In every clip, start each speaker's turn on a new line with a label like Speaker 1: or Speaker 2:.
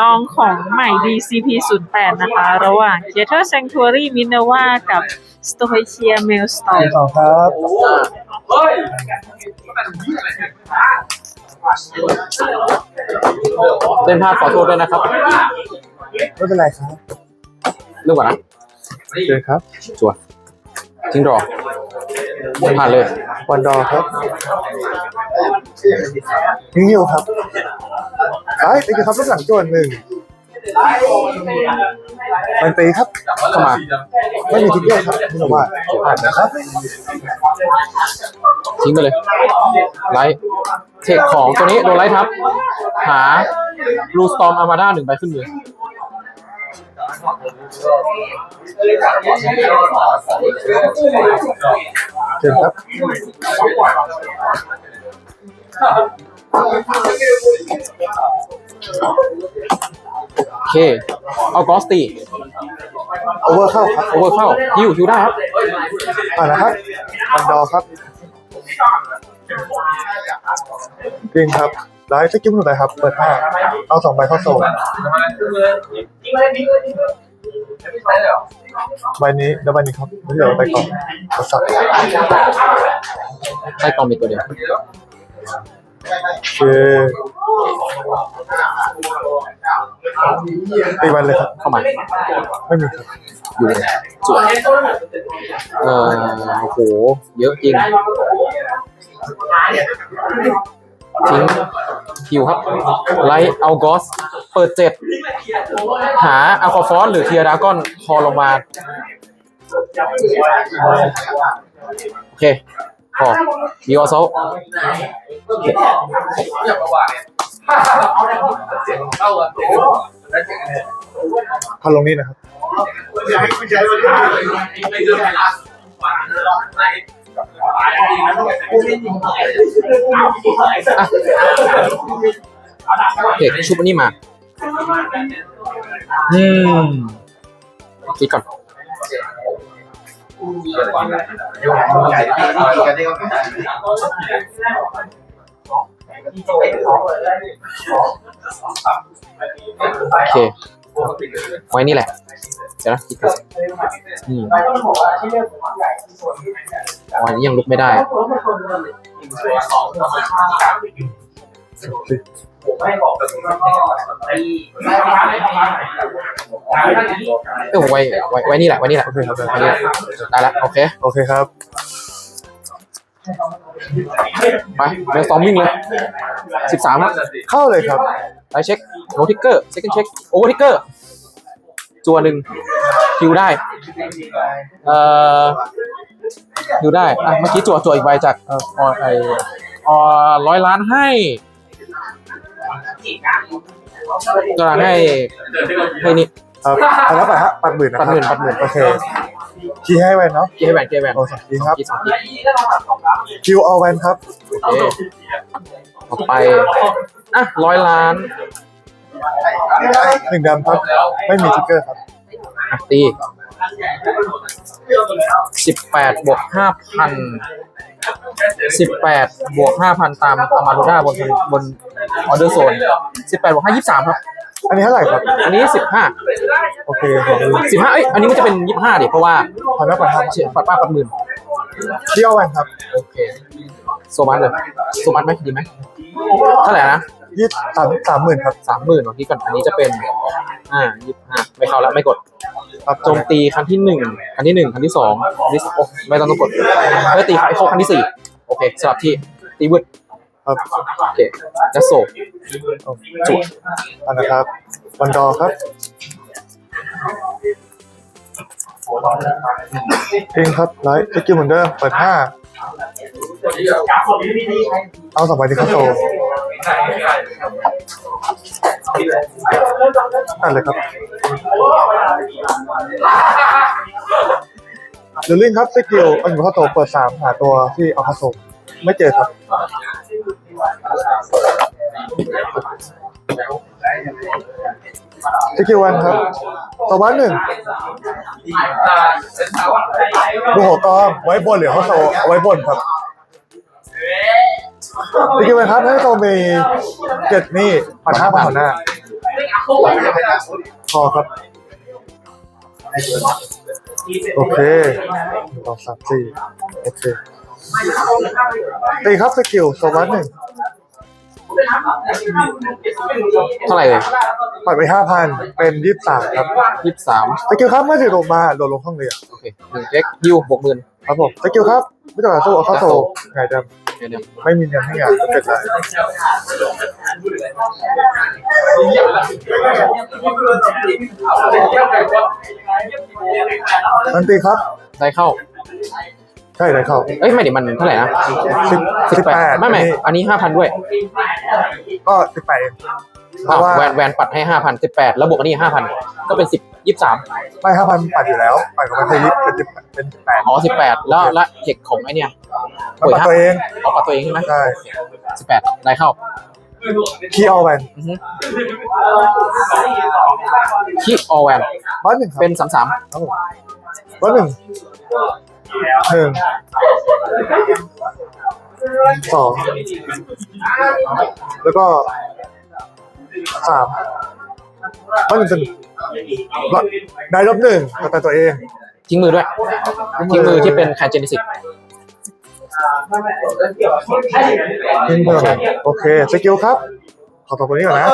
Speaker 1: ลองของใหม่ DCP 0 8 นะคะ ระหว่าง Theater Sanctuary Minerva กับ Stoichia Maelstrom
Speaker 2: สองครับ
Speaker 3: เล่นพลาดขอโทษด้วยนะครับ
Speaker 2: ไม่เป็นไรครับ
Speaker 3: เรื่องก่อนนะ
Speaker 2: เชิญครับ
Speaker 3: จัวทิ้งรอ ผ่านเลย
Speaker 2: วันดอครับนิวครับไอ้ตีครับลูกหลังจวนหนึ่งมันตีครับ
Speaker 3: เข้ามา
Speaker 2: ไม่มีทิกเกอร์ครับนี่ผมว่าผ่านนะครับ
Speaker 3: ทิ้งไปเลย ไลท์เทคของตัวนี้โดนไลท์ทับ หาลูสตอมอามาด้าหนึ่งใบขึ้นมือ
Speaker 2: เชิญครับ
Speaker 3: โอเค เอากอสตี
Speaker 2: โอเวอร์เข้าครับ
Speaker 3: โอเวอร์เข้าฮิวฮิวได้ครับ
Speaker 2: ผ่านนะครับวันดอครับจริงครับ ไลฟ์สกิลหนึ่งใบครับ เปิดห้าเอาสองใบเข้าโซ่ใบนี้แล้วใบนี้ครับเดี๋ยวไปก่อนกดสับ
Speaker 3: ใต้กองมีตัวเดียว
Speaker 2: โอเคตีวันเลยครับ
Speaker 3: เข้ามา
Speaker 2: ไม่มีครับ
Speaker 3: อยู่เลยสวยเออโอ้โห เยอะจริง ทิ้งฮิวครับ ไลท์เอากอส เปิดเจ็ด หาอะควาฟอสหรือเทียร์ดากอนคอลงมา โอเคพอมีออโซ
Speaker 2: พันลงนี้นะครับ
Speaker 3: เทคชุ บอันนี้มา อืมคิดก่อนโอเค ไว้นี่แหละเดี๋ยวนะคิดก่อนอืมอ๋ออันนี้ยังลุกไม่ได้เออไว้ไว้ไว้นี่แหละไว้นี่แหละไว้นี่แหละได้ละโอเค
Speaker 2: โอเคครับ
Speaker 3: ไปเมลซอมวิ่งเลยสิบสามครับ
Speaker 2: เข้าเลยครับ
Speaker 3: ไปเช็คโนทิกเกอร์เซ็กันเช็คโอเวอร์ทิกเกอร์จัวหนึ่งคิวได้ เอ่อคิวได้อะเมื่อกี้จัวจัวอีกใบจากเอ่อออไอออร้อยล้านให้จัวล้านให้ให้นี่
Speaker 2: ครับเอาแล้วไปฮะปัดหมื่นนะค
Speaker 3: ปั
Speaker 2: รั
Speaker 3: ดหมื่นปัดหมื่น
Speaker 2: โอเค คีย์ให้แวนเนาะ
Speaker 3: เกย์ให้แวนเกย์ให้แวน
Speaker 2: โอ้สองคีย์ครับ
Speaker 3: กี่สองที
Speaker 2: คิวเอาแวนครับ
Speaker 3: โอเคต่อไปอะร้อยล้าน
Speaker 2: หนึ่งดำครับ ไม่มีทิกเกอร์ครับ
Speaker 3: อะตีสิบแปดบวกห้าพันสิบแปดบวกห้าพันตามอามาโดด้าบนบนออเดอร์โซนสิบแปดบวกห้ายี่สิบสามครับ
Speaker 2: อันนี้เท่าไหร่ครับ
Speaker 3: อันนี้สิบห้า
Speaker 2: โอเคครับ
Speaker 3: สิบห้าเอ้ยอันนี้มันจะเป็นยี่สิบห้าดิเพราะว่า
Speaker 2: พันแล้วปัดห้า
Speaker 3: เฉียดปัดป้าปัดหมื่น
Speaker 2: คีย์เอาแวนครับ
Speaker 3: โอเคโซมัสเลยโซมัสไหมดีไหมเท่าไหร่นะ
Speaker 2: ยี่สามสามหมื่นครับ
Speaker 3: สามหมื่นของที่ก่อนอันนี้จะเป็นอ่ายี่สิบห้าไม่เข้าแล้วไม่กด
Speaker 2: ครับ
Speaker 3: โจมตีครั้งที่หนึ่งครั้งที่หนึ่งครั้งที่สองครั้งที่สามโอ้ไม่ต้องต้องกดเฮ้ยตีไฟเข้าครั้งที่สี่โอเคสลับที่ตีวืด
Speaker 2: ครับ
Speaker 3: โอเคจะโศก
Speaker 2: จุดอันนะครับวันดอครับจริงครับไลท์สกิลเหมือนเดิมเปิดห้าเอาสองใบที่เข้าโซ่นั่นเลยครับหรือลิงครับสกิลอันอยู่เข้าโตเปิดสามหาตัวที่เอาเข้าโซ่ไม่เจอครับ สกิลวันครับต่อวันหนึ่งดูหัวกองไว้บนหรือเขาโซเอาไว้บนครับสกิลวันครับให้โซมีเจ็ดนี่ปัดห้าปัดหัวหน้าพอครับ โอเคสองสามสี่โอเค ตีครับสกิลโซบัสหนึ่ง
Speaker 3: เท่าไหร่เลย
Speaker 2: ปล่อยไปห้าพันเป็นยี่สิบสามครับ
Speaker 3: ยี่สิบสาม
Speaker 2: สกิลครับเมื่อถือลงมาโดนลงห้องเรียน
Speaker 3: โอเคหนึ่งเอ็กยิวบวกหมื่น
Speaker 2: ครับผมสกิลครับไม่ต้องการสู้เอาเข้าโซไงจะ
Speaker 3: เดี๋ยวเดี๋ยวไม่
Speaker 2: ไม่มีเงินให้งานก็เป็นไรทันตีครับ
Speaker 3: ได้เข้า
Speaker 2: ใช่ได้เข้า
Speaker 3: เอ้ยไม่เดี๋ยวมันเท่าไหร่นะ
Speaker 2: สิบสิบแปด
Speaker 3: ไม่ไม่อันนี้ห้าพันด้วย
Speaker 2: ก็สิบแปดเองเพ
Speaker 3: อะ
Speaker 2: ราะว่า
Speaker 3: แวนแวนปัดให้ห้าพันสิบแปดแล้วบวกอันนี้ห้าพันก็เป็นสิบยี่สิบสาม
Speaker 2: ไม่ห้าพันปัดอยู่แล้วปัดกับมันจะยิบเป็นสิบเป็นสิบแปด
Speaker 3: อ๋อสิบแปดแล้วแล้วเทคของไอเนี่ย
Speaker 2: มันปัดตัวเอง
Speaker 3: เอาปัดตัวเองใช่ไหม
Speaker 2: ใช่
Speaker 3: สิบแปดได้เข้า
Speaker 2: คีย์เอาแวน
Speaker 3: อือฮึคีออแวน
Speaker 2: บ้านหนึ่งครับ
Speaker 3: เป็นสามสาม
Speaker 2: ครับผมบ้านหนึ่ง หนึ่งสองแล้วก็สามบ้านหนึ่งจะได้ลบหนึ่งแต่ตัวเอง
Speaker 3: ทิ้งมือด้วย ทิ้งมือที่เป็นแคนเจนิสิก
Speaker 2: ทิ้งมือโอเคสกิลครับ ขอตอบคนนี้ก่อนนะ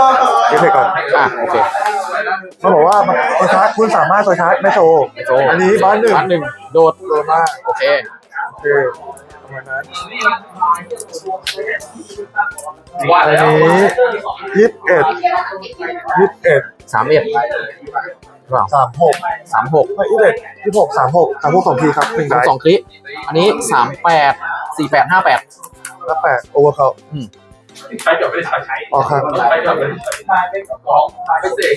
Speaker 2: เก็บไปก่อน
Speaker 3: อะโอเค
Speaker 2: เขาบอกว่าตัวชาร์จคุณสามารถตัวชาร์จไม่โชว์
Speaker 3: โจ
Speaker 2: อันนี้บ้านหนึ่ง
Speaker 3: บ้านหนึ่ง โดด
Speaker 2: โดนมาก
Speaker 3: โอเค
Speaker 2: โอเคประมาณนั้นอันนี้ยี่สิบเอ็ดยี่สิบเอ็ด
Speaker 3: สามเอ็ดเปล่า
Speaker 2: สามหก
Speaker 3: สามหก
Speaker 2: ไม่ยี่สิบเอ็ดยี่สิบหกสามหกสามหกสองทีครับหนึ่ง
Speaker 3: สอง
Speaker 2: ได้
Speaker 3: สองคลิอันนี้สามแปดสี่แปดห้าแปด
Speaker 2: แล้วแปดโอเวอร์เขา
Speaker 4: ใช้เดี๋ยวไม่ได้ใช้
Speaker 2: ออกครับ
Speaker 4: ใช้แบบของไม่เสก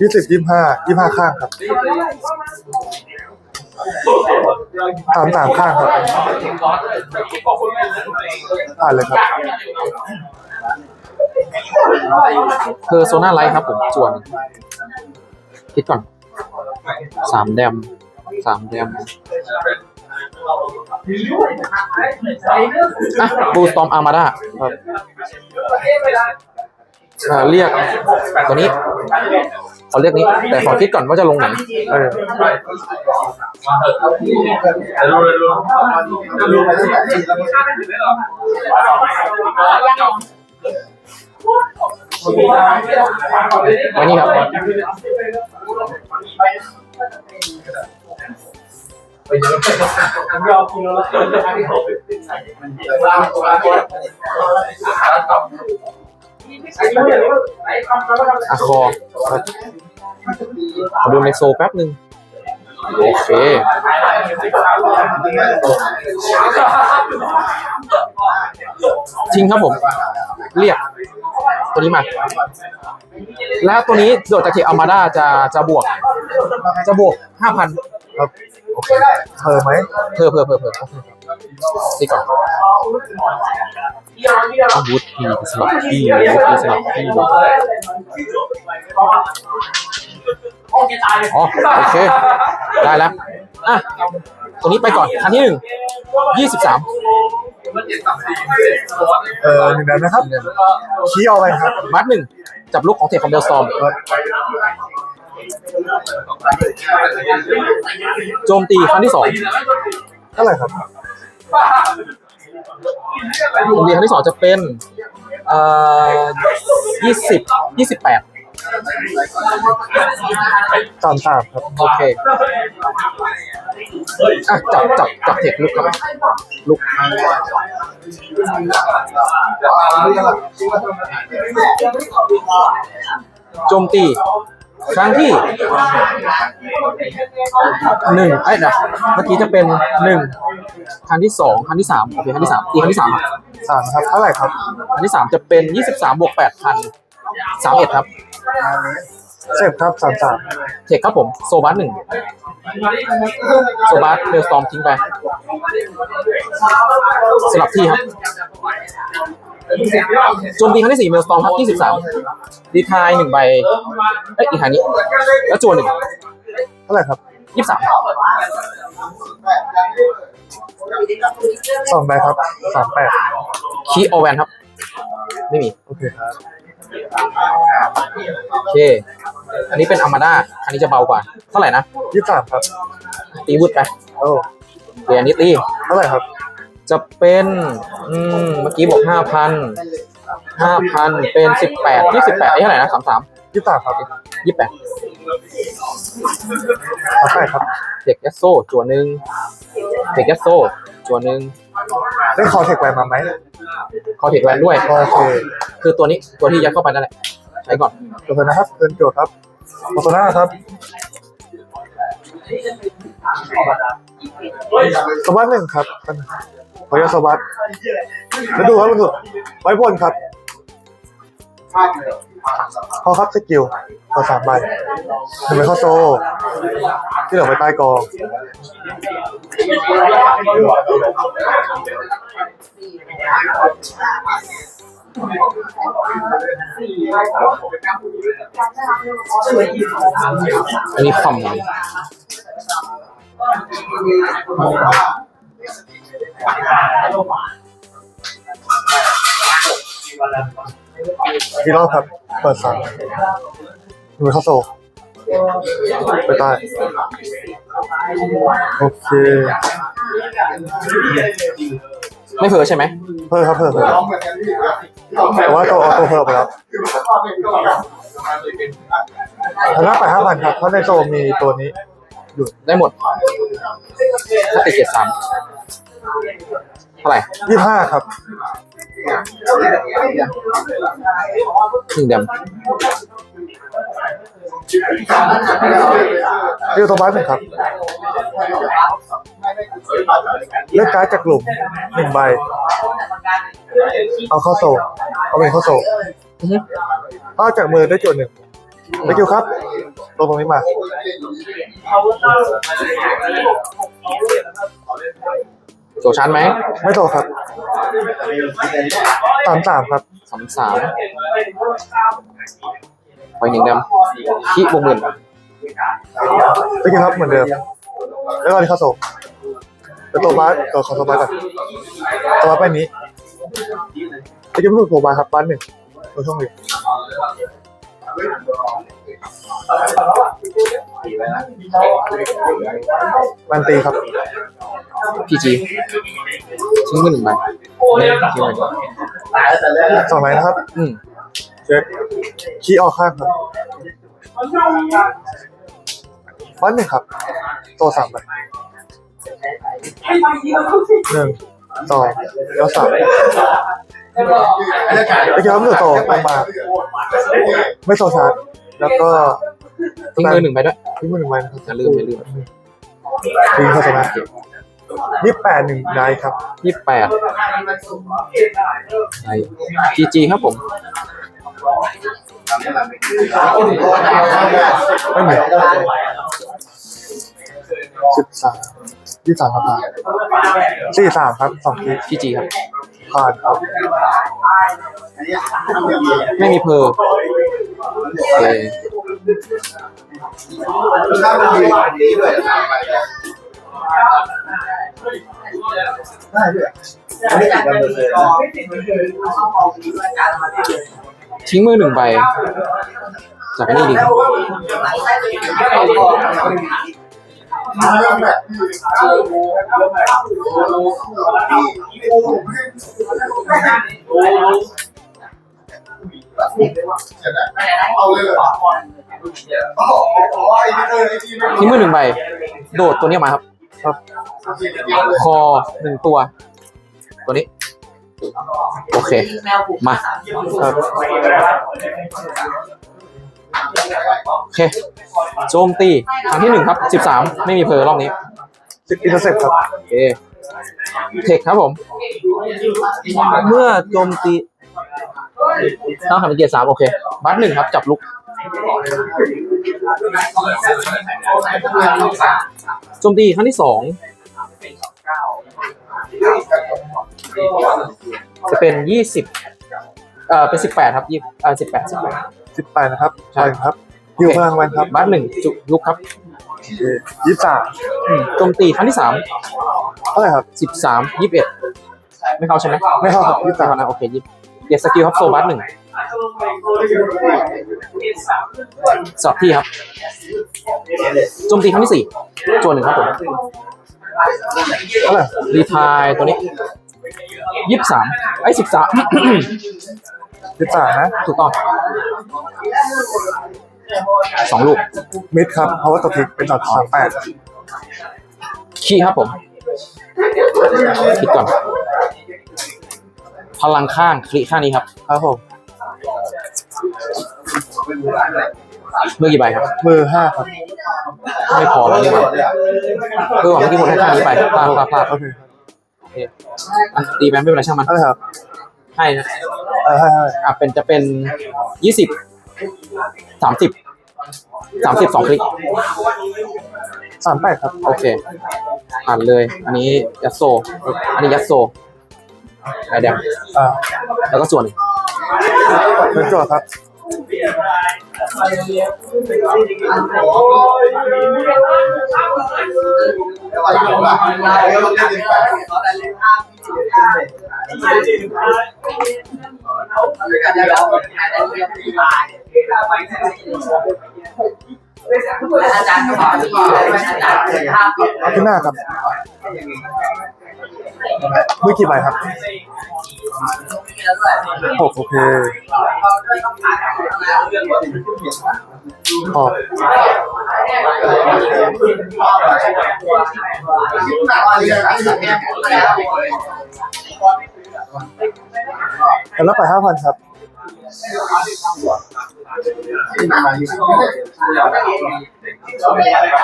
Speaker 2: ยี่สิบยี่สิบห้ายี่สิบห้าข้างครับ สามสามข้างครับผ่านเลยครับ
Speaker 3: เพอโซน่าไลท์ครับผมส่วนคิดก่อนสามแดมสามแดมอะบูสตอมอาร์มาดาครับเรียกตัวนี้ ขอเรียกนี้ แต่ขอคิดก่อนว่าจะลงไหน
Speaker 2: เออ
Speaker 3: ไว้นี่ครับอะค อครับขอดูในโซแป๊บหนึ่งโอเคจริงครับผม เรียกตัวนี้มา แล้วตัวนี้โดดจากเทอัลมาด้าจะจะบวก จะบวกห้าพัน
Speaker 2: ครับโอเคเธอไหม
Speaker 3: เพิ่มเพิ่มเพิ่มเพิ่ มสิก่อนอาวุธมีสลับที่อาวุธมีสลับที่อ๋อโอเค ได้แล้ว อะตัวนี้ไปก่อน คันที่หนึ่งยี่สิบสาม
Speaker 2: เออหนึ่งนั้นนะครับคีย์เอาแวนครับ
Speaker 3: บัตหนึ่ง จับลูกของเทคคอมเบลสตอมโจมตีครั้งที่สอง
Speaker 2: เท่าไหร่ครับ
Speaker 3: โจมตีครั้งที่สองจะเป็นเอ่อยี่สิบยี่สิบแปด
Speaker 2: สามสามครับ
Speaker 3: โอเคอะจับจับจับเทคลุกครับลุกโจมตี ครั้งที่หนึ่งไอ้ยเดี๋ยวเมื่อกี้จะเป็นหนึ่ง ครั้งที่สองครั้งที่สามโอเคครั้งที่สามตีครั้งที่สามอะ
Speaker 2: สามครับเท่าไหร่ครับ
Speaker 3: ครั้งที่สามจะเป็นยี่สิบสามบวกแปดพันสามเอ็ดครับ
Speaker 2: เสพครับสามสาม
Speaker 3: เทคครับผมโซบัสหนึ่งโซบัสเมลสตอมทิ้งไปสลับที่ครับโจมตีครั้งที่สี่เมลสตอมครับยี่สิบสามดีทายหนึ่งใบเอ้ยอีกทางนี้ แล้วจวนหนึ่ง
Speaker 2: เท่าไหร่ครับ
Speaker 3: ยี่สิบสาม
Speaker 2: สองใบครับสามแปด
Speaker 3: คีออแวนครับ ไม่มี
Speaker 2: โอเคครับ
Speaker 3: โอเค อันนี้เป็นอามาด้าอันนี้จะเบากว่า เท่าไหร่นะ
Speaker 2: ยี่สามครับ
Speaker 3: ตีวุฒไป
Speaker 2: โอ้
Speaker 3: เดี๋ยวอันนี้ตี
Speaker 2: เท่าไหร่ครับ
Speaker 3: จะเป็น อืม เมื่อกี้บอกห้าพันห้าพันเป็นสิบแปดยี่สิบแปดเท่าไหร่นะสามสาม
Speaker 2: ยี่สามครับ
Speaker 3: ยี่แปด
Speaker 2: เท่าไหร่ครับ
Speaker 3: เด็กยัสโซจวนหนึ่งเด็กยัสโซจวนหนึ่ง
Speaker 2: ได้คอเทคแวนมาไหม
Speaker 3: คอเทคแวนด้วย
Speaker 2: โอเค
Speaker 3: คือตัวนี้ตัวที่ยัดเข้าไปนั่นแหละใช้ก่อน
Speaker 2: เดี๋ยวนะครับเดินโจทย์ครับโฆษณาครับสวัสดหนึ่งครับขออนุญาตสวัสดแล้วดูครับมันคือไว้บนครับ พอครับสกิลตัวสามใบหนึ่งเป็นข้อโซ่ที่เหลือไว้ใต้กอง
Speaker 3: อันนี้คอมเลย
Speaker 2: กี่รอบครับ เปิดสามหนึ่งเป็นข้อโซ่ไปใต้โอเค
Speaker 3: ไม่เผลอใช่ไหม
Speaker 2: เพิ่มครับเพิ่มเพิ่มแต่ว่าตัวออโต้เพิ่มไปแล้วถ้านับไปห้าพันครับเพราะในโซมีตัวนี้
Speaker 3: ได้หมดถ้าติดเจ็ดสามเท่าไหร่
Speaker 2: ยี่ห้าครับ
Speaker 3: ห นึ่งเดม
Speaker 2: เรียกตัวบ้านหนึ่งครับเลือกการ์ดจากกลุ่มหนึ่งใบ เอาเข้าโซลเอาเป็นเข้าโซล
Speaker 3: อือฮึ
Speaker 2: เอาจากมือได้จุดหนึ่งไปคิวครับลงตรงนี้มา
Speaker 3: โซชันไหม
Speaker 2: ไม่โตครับสามสามครับ
Speaker 3: สามสามไปหนึ่งเดมขี้บวกหมื่น
Speaker 2: ไปคิวครับเหมือนเดิม แล้วก็ที่เข้าโซลเป็นตัวบ้านตัวของตัวบ้านก่อนตัวบ้านไปนี้ไปคิวไม่ถูกตัวบ้านครับบ้านหนึ่งตัวช่องหนึ่ง มันตีครับ
Speaker 3: พีจีทิ้งมือหนึ่งใบทิ้งมือหนึ่ง
Speaker 2: สองไลน์นะครับ
Speaker 3: อืม
Speaker 2: เช็คคีย์ออกข้างครับบ้านหนึ่งครับตัวสามใบหนึ่งสองแล้วสามไอ้เจ้ามือโตลงมา ไม่โซชาร์จแล้วก็
Speaker 3: ทิ้งมือหนึ่งใบด้วย
Speaker 2: ทิ้งมือหนึ่งใบนะครับ
Speaker 3: อย่าลืมอย่าลืม
Speaker 2: ทิ้งเข้าชนะยี่สิบแปดหนึ่งได้ครับ
Speaker 3: ยี่สิบแปดไอพีจีครับผม
Speaker 2: ไม่เหมือนสิบสามยี่สามครับผ่านสี่สามครับสองคี
Speaker 3: พีจีครับ
Speaker 2: ผ่านครับ
Speaker 3: ไม่มีเพอร์โอเคทิ้งมือหนึ่งใบจาก มาแล้วแบบเอันนี้ดีครับทิ้งมือหนึ่งใบ โดดตัวนี้ออกมาครับ
Speaker 2: ครับ
Speaker 3: คอหนึ่งตัว ตัวนี้ โอเค มา
Speaker 2: ครับ
Speaker 3: โอเคโจมตีครั้งที่หนึ่งครับสิบสามไม่มีเพอร์รอบนี้
Speaker 2: สิบอินเตอร์เซ็ปครับ
Speaker 3: โอเคเทคครับผม เมื่อโจมตีต้องทำเป็นเกียร์สามโอเค บัสหนึ่งครับจับลุกโจมตีครั้งที่สองจะเป็นยี่สิบเอ่อเป็นสิบแปดครับยี่เอ่อสิบแปดสิบแปด
Speaker 2: สิบแปดนะครับ
Speaker 3: ใช่
Speaker 2: ใช่ครับยิวพลังวันครับ
Speaker 3: บัสหนึ่งจุลุกครับ
Speaker 2: ยี่สิบสาม
Speaker 3: อืมโจมตีครั้งที่สาม
Speaker 2: เท่าไหร่ครับ
Speaker 3: สิบสามยี่สิบเอ็ดไม่เข้าใช่ไหม
Speaker 2: ไม่เข้าครับ
Speaker 3: ยี่สิบสามนะโอเคยี่เกียร์สกิลครับโซบัสหนึ่งสลับที่ครับโจมตีครั้งที่สี่จวนหนึ่งครับผม
Speaker 2: เท่าไหร่
Speaker 3: รีทายตัวนี้ยี่สิบสามไอ้สิบสาม
Speaker 2: สิบสามนะ
Speaker 3: ถูกต้องสองลูก
Speaker 2: มิดครับ เพราะว่าตัวทิกเป็นดอกสามแปด
Speaker 3: ขี้ครับผม คิดก่อน พลังข้างคลิข้างนี้ครับ
Speaker 2: ครับผม
Speaker 3: เมื่อกี่ใบครับ
Speaker 2: มือห้าครับ
Speaker 3: ไม่พอแล้วนี่หว่าเออว่ะเมื่อกี้ผมให้ข้างนี้ไปพลาดพลาดพลาด
Speaker 2: โอเค
Speaker 3: โอเคอะตีแบนไม่เป็นไรช่างมัน
Speaker 2: อะไรครับ
Speaker 3: ให้นะ
Speaker 2: เออให้ให้
Speaker 3: อะเป็นจะเป็นยี่สิบสามสิบสามสิบสองคลิก
Speaker 2: สามแปดครับ
Speaker 3: โอเคผ่านเลย อันนี้ยัดโซ อันนี้ยัดโซไอแดง
Speaker 2: อ่า
Speaker 3: แล้วก็ส่วนหนึ่ง
Speaker 2: เป็นโจทย์ครับ ทุกคนจะรู้ว่าการเล่นเกมนี้มันเป็น
Speaker 5: อาจารย์ก็บอกที่อาจารย์เคยห้ามปิด
Speaker 2: ขึ้นหน้าครับมือกี่ใบครับหกโอเคออกแล้วไปห้าพันครับ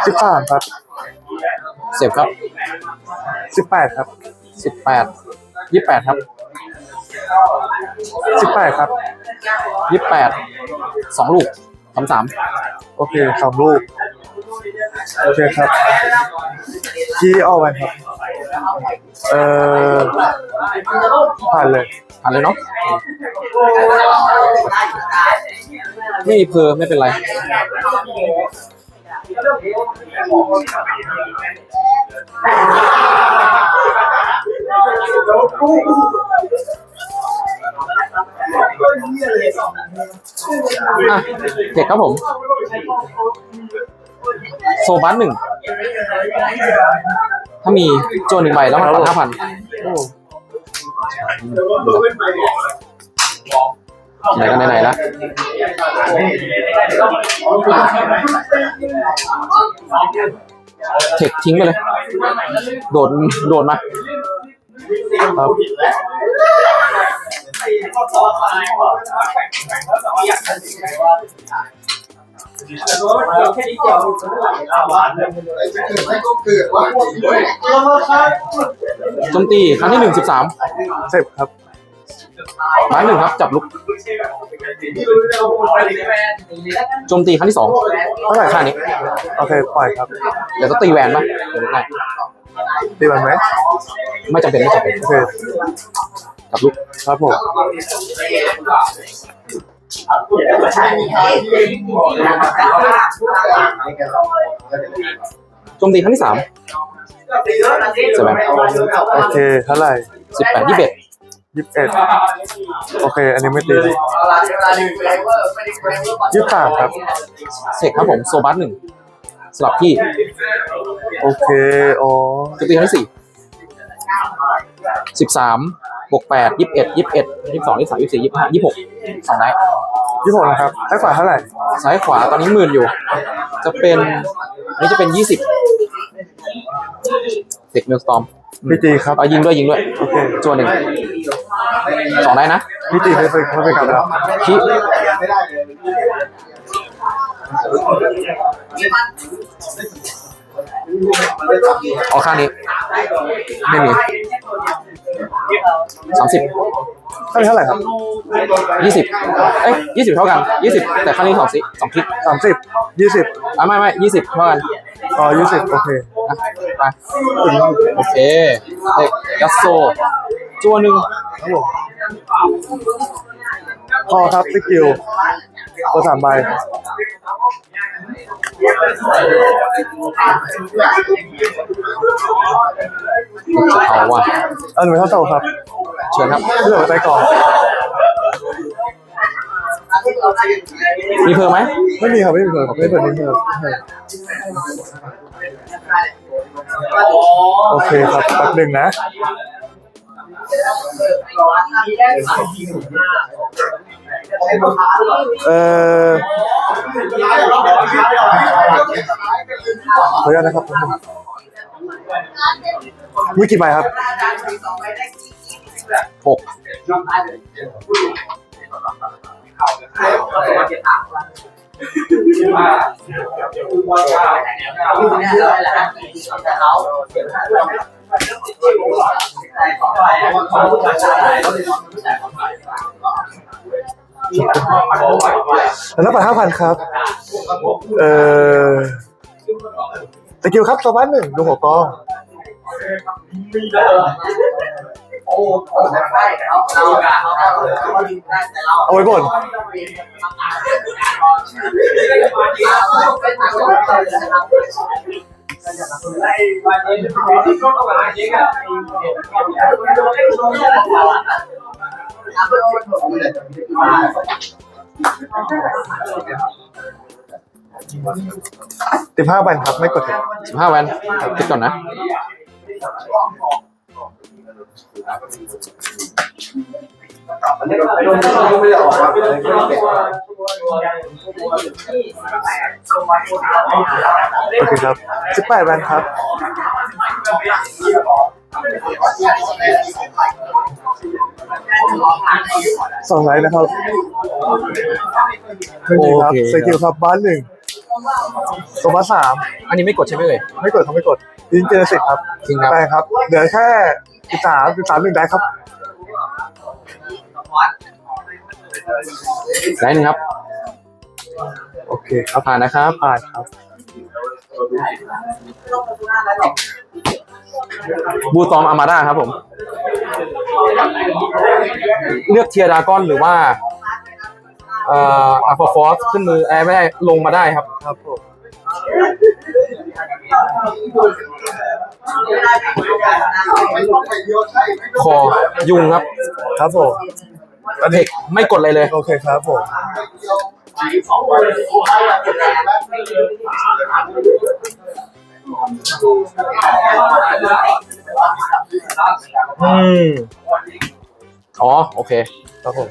Speaker 2: สิบสามครับ
Speaker 3: เสพครับ
Speaker 2: สิบแปดครับ
Speaker 3: สิบแปดยี่แปดครับ
Speaker 2: สิบแปดครับ
Speaker 3: ยี่แปดสองลูก สามสาม
Speaker 2: โอเคสองลูก โอเคครับคีย์ออกไปครับ เอ่อผ่านเลย
Speaker 3: ผ่านเลยเนาะไม่มีเพอไม่เป็นไร อะเด็กครับผม โซบัสหนึ่ง ถ้ามีโจนหนึ่งใบแล้วมันตัดห้าพันไหนกันไหนๆละเทคทิ้งไปเลย โดด โดดมา
Speaker 2: ครับ
Speaker 3: โจมตีครั้งที่หนึ่งสิบสาม
Speaker 2: เสร็จครับ
Speaker 3: ไม้หนึ่งครับจับลุกโจมตีครั้งที่สอง
Speaker 2: เท่าไหร่ค่ารับ
Speaker 3: นี้
Speaker 2: โอเค ปล่อยครับ
Speaker 3: เดี๋ยวต้องตีแหวนปะเดี๋ยวได้
Speaker 2: ตีมันไหม
Speaker 3: ไม่จำเป็นไม่จำเป็น
Speaker 2: โอเค
Speaker 3: จับลุก
Speaker 2: ครับผม
Speaker 3: โจมตีครั้งที่สามใช่ไหม
Speaker 2: โอเคเท่าไหร่
Speaker 3: สิบแปดยี่สิบเอ็ด
Speaker 2: ยี่สิบเอ็ดโอเค อันนี้ไม่ตียี่สิบสามครับ
Speaker 3: เสกครับผมโซบัสหนึ่ง สลับที่
Speaker 2: โอเคอ๋อ
Speaker 3: โจมตีครั้งที่สี่สิบสามบวกแปดยี่สิบเอ็ดยี่สิบเอ็ดยี่สิบสองยี่สิบสามยี่สิบสี่ยี่สิบห้ายี่สิบหกสองได้
Speaker 2: ยี่สิบหกนะครับให้ฝ่ายเท่าไหร่
Speaker 3: ซ้ายขวาตอนนี้หมื่นอยู่ จะเป็นอันนี้จะเป็นยี่สิบเด็กเมลสตอม
Speaker 2: พี่ตีครับ
Speaker 3: เอายิงด้วยยิงด้วย
Speaker 2: โอเค
Speaker 3: จวนหนึ่งสองได้นะ
Speaker 2: พี่ตีไม่ไปไม่ไปกลับแล้ว
Speaker 3: คิ เอาข้างนี้ ไม่มีสามสิบ
Speaker 2: เท่าไหร่เท่าไหร่ครับ
Speaker 3: ยี่สิบเอ้ยยี่สิบเท่ากันยี่สิบแต่ข้างนี้สองสิสองคลิก
Speaker 2: สามสิบยี่สิบ
Speaker 3: อะไม่ไม่ยี่สิบเท่ากัน
Speaker 2: อ๋อยี่สิบโอเค
Speaker 3: อะไปโอเคเด็กยัสโซจัวหนึ่ง
Speaker 2: ครับผมพอครับสกิล ตัวสามใบ
Speaker 3: เอาว่ะ
Speaker 2: อันหนึ่งเท่าโตครับ
Speaker 3: เชิญครับ
Speaker 2: เลือกไปก่อน
Speaker 3: มีเพิ่มไหม
Speaker 2: ไม่มีครับไม่มีเลยครับไม่เปิดไม่เปิดใช่โอเคครับแป๊บหนึ่งนะ เออขออนุญาตนะครับมีกี่ใบครับ
Speaker 3: หก
Speaker 2: แล้วไปห้าพันครับ เอ่อตะกิวครับสวัสดหนึ่งดูหัวกองเอาไว้บน สิบห้าใบครับไม่กดเทค
Speaker 3: สิบห้าแวนคิดก่อนนะ
Speaker 2: โอเคครับสิบแปดใบครับ สองไลน์นะครับไม่มีครับ
Speaker 3: โอเค
Speaker 2: สกิลครับบ้านหนึ่งสมาสาม
Speaker 3: อันนี้ไม่กดใช่ไหมเอ่ย
Speaker 2: ไม่กดครับไม่กดยิงเจอสิครับ
Speaker 3: จริงครับ
Speaker 2: ไปครับ เหลือแค่สิบสามสิบสามหนึ่งได้ครับ
Speaker 3: ได้หนึ่งครับ
Speaker 2: โอเคครับ
Speaker 3: ผ่านนะครับ
Speaker 2: ผ่านครับ
Speaker 3: บูตอมอามาด้าครับผม เลือกเทียร์ดากอนหรือว่าเอ่ออัลฟาฟอสขึ้นมือแอร์ไม่ได้ลงมาได้ครับ
Speaker 2: ครับผม
Speaker 3: คอยุงครับ
Speaker 2: ครับผม
Speaker 3: เทคไม่กดอะไรเลย
Speaker 2: โอเคครับผม
Speaker 3: อืมอ๋อ โอเค
Speaker 2: ครับผม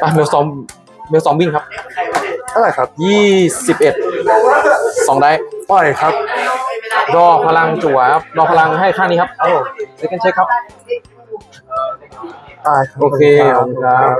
Speaker 3: ไปเมลซอม เมลซอมวิ่งครับ
Speaker 2: เท่าไหร่ครับ
Speaker 3: ยี่สิบเอ็ด สองได้
Speaker 2: ปล่อยครับ
Speaker 3: รอพลังจั่วครับ รอพลังให้ข้างนี้ครับ
Speaker 2: ครับผม
Speaker 3: เซคันเช็คครับ
Speaker 2: ตายครับ
Speaker 3: โอเคขอบคุณครับ